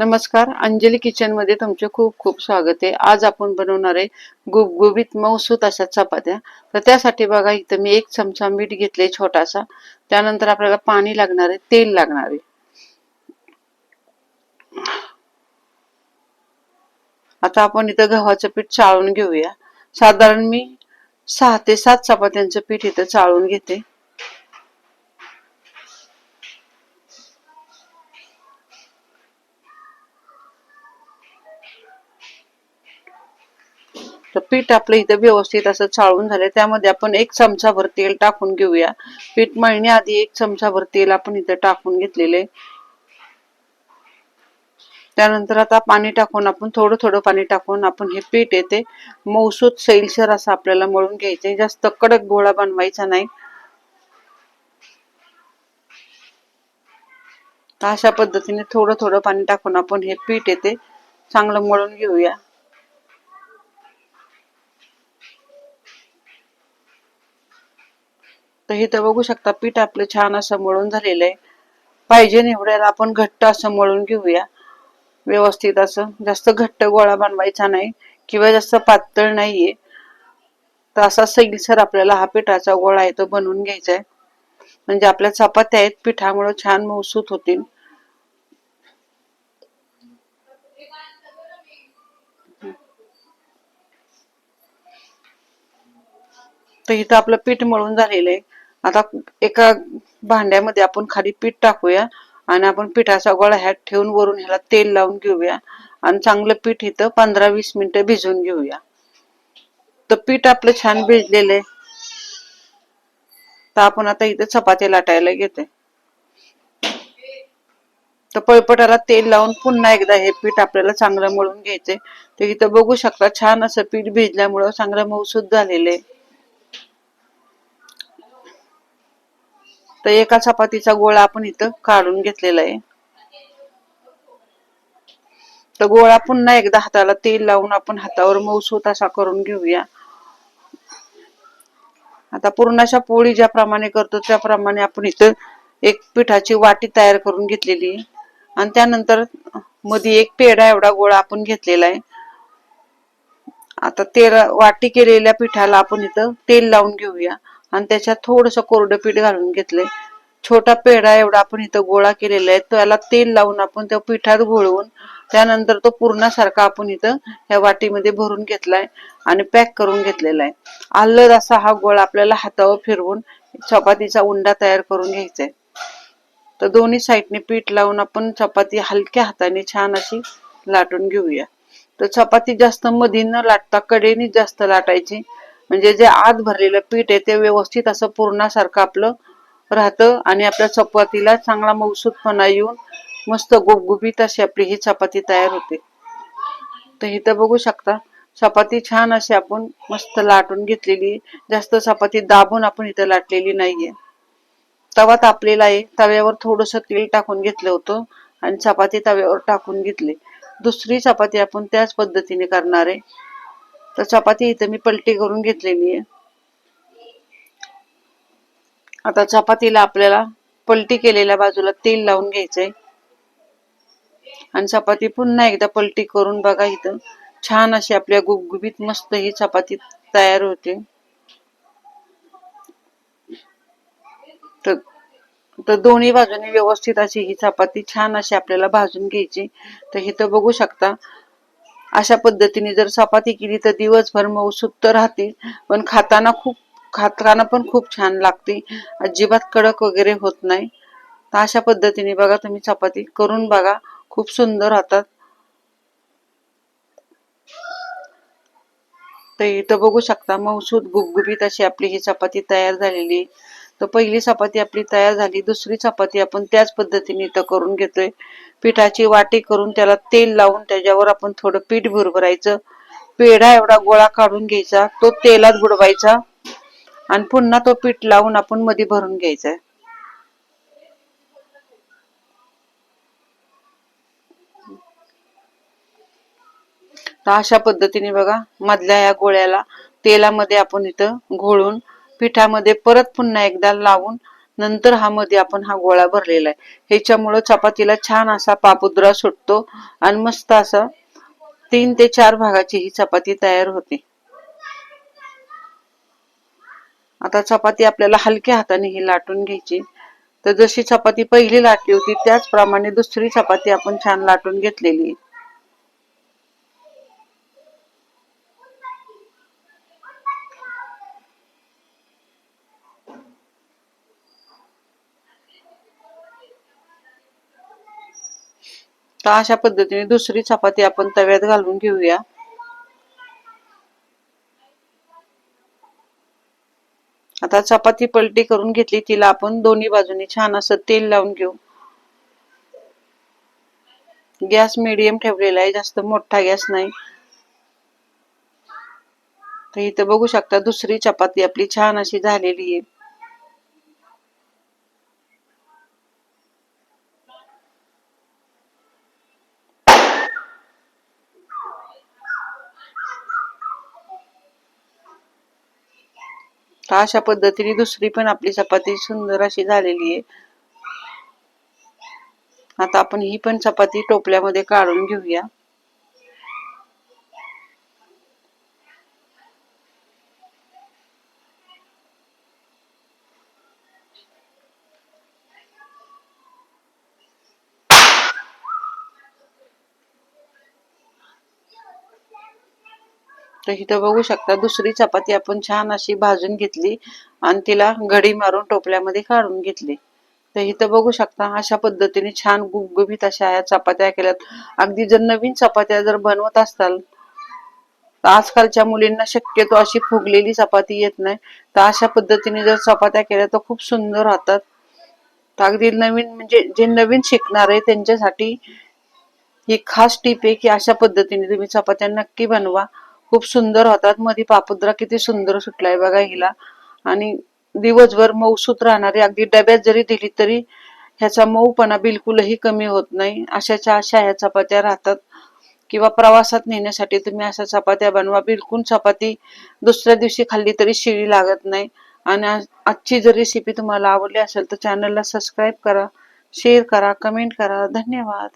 नमस्कार अंजली किचनमध्ये तुमचे खूप खूप स्वागत आहे. आज आपण बनवणार आहे गुबगुबीत मऊसूत अशा चपात्या. तर त्यासाठी बघा इथं मी एक चमचा मीठ घेतले छोटासा. त्यानंतर आपल्याला पाणी लागणार आहे तेल लागणार आहे. आता आपण इथं गव्हाचं पीठ चाळून घेऊया. साधारण मी सहा ते सात चपात्यांचं पीठ इथं चाळून घेते. तर पीठ आपलं इथं व्यवस्थित असं चाळून झालंय. त्यामध्ये आपण एक चमचाभर तेल टाकून घेऊया. पीठ मळण्याआधी एक चमचाभर तेल आपण इथं टाकून घेतलेले त्यानंतर आता पाणी टाकून आपण थोडं थोडं पाणी टाकून आपण हे पीठ येते. मौसूद सैलसर असं आपल्याला मळून घ्यायचं जास्त कडक गोळा बनवायचा नाही. अशा पद्धतीने थोडं थोडं पाणी टाकून आपण हे पीठ येते. चांगलं मळून घेऊया. तर इथं बघू शकता पीठ आपलं छान असं मळून झालेलं आहे. पाहिजे एवढ्याला आपण घट्ट असं मळून घेऊया. व्यवस्थित असं. जास्त घट्ट गोळा बनवायचा नाही किंवा जास्त पातळ नाहीये. तर असा सैलसर आपल्याला हा पिठाचा गोळा आहे तो बनवून घ्यायचा आहे. म्हणजे आपल्या चपात्या आहेत पिठामुळे छान मौसूत होतील. तर इथं आपलं पीठ मळून झालेलं आहे. आता एका भांड्यामध्ये आपण खाली पीठ टाकूया आणि आपण पिठाचा गोळा ह्यात ठेवून वरून ह्याला तेल लावून घेऊया आणि चांगलं पीठ इथं पंधरा वीस मिनिटं भिजवून घेऊया. तर पीठ आपलं छान भिजलेलं आहे. तर आपण आता इथं चपाती लाटायला घेते तर पळपटाला तेल लावून पुन्हा एकदा हे पीठ आपल्याला चांगलं मळून घ्यायचंय. तर इथं बघू शकता छान असं पीठ भिजल्यामुळं चांगलं मऊसूद झालेलं आहे. तर एका चपातीचा गोळा आपण इथं काढून घेतलेला आहे. तर गोळा पुन्हा एकदा हाताला तेल लावून आपण हातावर मऊसूत असा करून घेऊया. आता पूर्णाच्या पोळी ज्याप्रमाणे करतो त्याप्रमाणे आपण इथं एक पिठाची वाटी तयार करून घेतलेली आणि त्यानंतरमध्ये एक पेढा एवढा गोळा आपण घेतलेला आहे. आता तेल वाटी केलेल्या पिठाला आपण इथं तेल लावून घेऊया. आणि त्याच्यात थोडस कोरडं पीठ घालून घेतलंय. छोटा पेढा एवढा आपण इथं गोळा केलेला आहे त्याला तेल लावून आपण त्या पिठात घोळवून त्यानंतर तो पूर्णासारखा आपण इथं या वाटीमध्ये भरून घेतलाय आणि पॅक करून घेतलेला आहे. आल्लद असा हा गोळा आपल्याला हातावर फिरवून चपातीचा उंडा तयार करून घ्यायचा आहे. तर दोन्ही साईडने पीठ लावून आपण चपाती हलक्या हाताने छान अशी लाटून घेऊया. तर चपाती जास्त मधी न लाटता कडेने जास्त लाटायची. म्हणजे जे आत भरलेलं पीठ आहे ते व्यवस्थित असं पूर्णासारखं आपलं राहतं आणि आपल्या चपातीला चांगला मौसूदपणा येऊन मस्त गुबगुबीत अशी आपली ही चपाती तयार होते. तर इथं बघू शकता चपाती छान अशी आपण मस्त लाटून घेतलेली जास्त चपाती दाबून आपण इथं लाटलेली नाहीये. तवा तापलेला आहे. तव्यावर थोडस तेल टाकून घेतलं होतं आणि चपाती तव्यावर टाकून घेतली. दुसरी चपाती आपण त्याच पद्धतीने करणार आहे. तर चपाती इथं मी पलटी करून घेतलेली आहे. आता चपातीला आपल्याला पलटी केलेल्या बाजूला तेल लावून घ्यायचंय. आणि चपाती पुन्हा एकदा पलटी करून बघा इथं. छान अशी आपल्या गुबगुबीत मस्त ही चपाती तयार होते. तर तर दोन्ही बाजूने व्यवस्थित अशी ही चपाती छान अशी आपल्याला भाजून घ्यायची. तर इथं बघू शकता अशा पद्धतीने जर चपाती केली तर दिवसभर मऊसूत तर राहते. पण खाताना खूप खाताना पण खूप छान लागते. अजिबात कडक वगैरे होत नाही. तर अशा पद्धतीने बघा तुम्ही चपाती करून बघा. खूप सुंदर राहतात. तर इथं बघू शकता मऊसूद गुबगुबीत अशी आपली ही चपाती तयार झालेली तर पहिली चपाती आपली तयार झाली दुसरी चपाती आपण त्याच पद्धतीने इथं करून घेतोय. पिठाची वाटी करून त्याला तेल लावून त्याच्यावर आपण थोडं पीठ भरभरायचं. पेढा एवढा गोळा काढून घ्यायचा तो तेलात बुडवायचा आणि पुन्हा तो पीठ लावून आपण मध्ये भरून घ्यायचा. तर अशा पद्धतीने बघा मधल्या या गोळ्याला तेलामध्ये आपण इथं घोळून पिठामध्ये परत पुन्हा एकदा लावून नंतर हा मध्ये आपण हा गोळा भरलेला आहे. ह्याच्यामुळं चपातीला छान असा पापुद्रा सुटतो आणि मस्त असा तीन ते चार भागाची ही चपाती तयार होते. आता चपाती आपल्याला हलक्या हाताने ही लाटून घ्यायची. तर जशी चपाती पहिली लाटली होती त्याचप्रमाणे दुसरी चपाती आपण छान लाटून घेतलेली आहे. तर अशा पद्धतीने दुसरी चपाती आपण तव्यात घालून घेऊया. आता चपाती पलटी करून घेतली तिला आपण दोन्ही बाजूनी छान असं तेल लावून घेऊ. गॅस मिडियम ठेवलेला आहे जास्त मोठा गॅस नाही. तर इथं बघू शकता दुसरी चपाती आपली छान अशी झालेली आहे. तर अशा पद्धतीने दुसरी पण आपली चपाती सुंदर अशी झालेली आहे. आता आपण ही पण चपाती टोपल्यामध्ये काढून घेऊया. तर इथं बघू शकता दुसरी चपाती आपण छान अशी भाजून घेतली आणि तिला घडी मारून टोपल्यामध्ये काढून घेतली. तर इथं बघू शकता अशा पद्धतीने छान गुबगुबीत अशा या चपात्या केल्यात. अगदी जर नवीन चपात्या जर बनवत असाल तर आजकालच्या मुलींना शक्यतो अशी फुगलेली चपाती येत नाही. तर अशा पद्धतीने जर चपात्या केल्या तर खूप सुंदर राहतात. तर अगदी नवीन म्हणजे जे नवीन शिकणार आहे त्यांच्यासाठी ही खास टीप आहे की अशा पद्धतीने तुम्ही चपात्या नक्की बनवा. खूप सुंदर होतात मध्ये पापुद्रा किती सुंदर सुटलाय बघा हिला. आणि दिवसभर मऊसूत राहणारी अगदी डब्यात जरी दिली तरी ह्याचा मऊपणा बिलकुलही कमी होत नाही. अशाच्या अशा ह्या चपात्या राहतात. किंवा प्रवासात नेण्यासाठी तुम्ही अशा चपात्या बनवा. बिलकुल चपाती दुसऱ्या दिवशी खाल्ली तरी शिळी लागत नाही. आणि आज- आजची जर रेसिपी तुम्हाला आवडली असेल तर चॅनलला सबस्क्राईब करा शेअर करा कमेंट करा. धन्यवाद.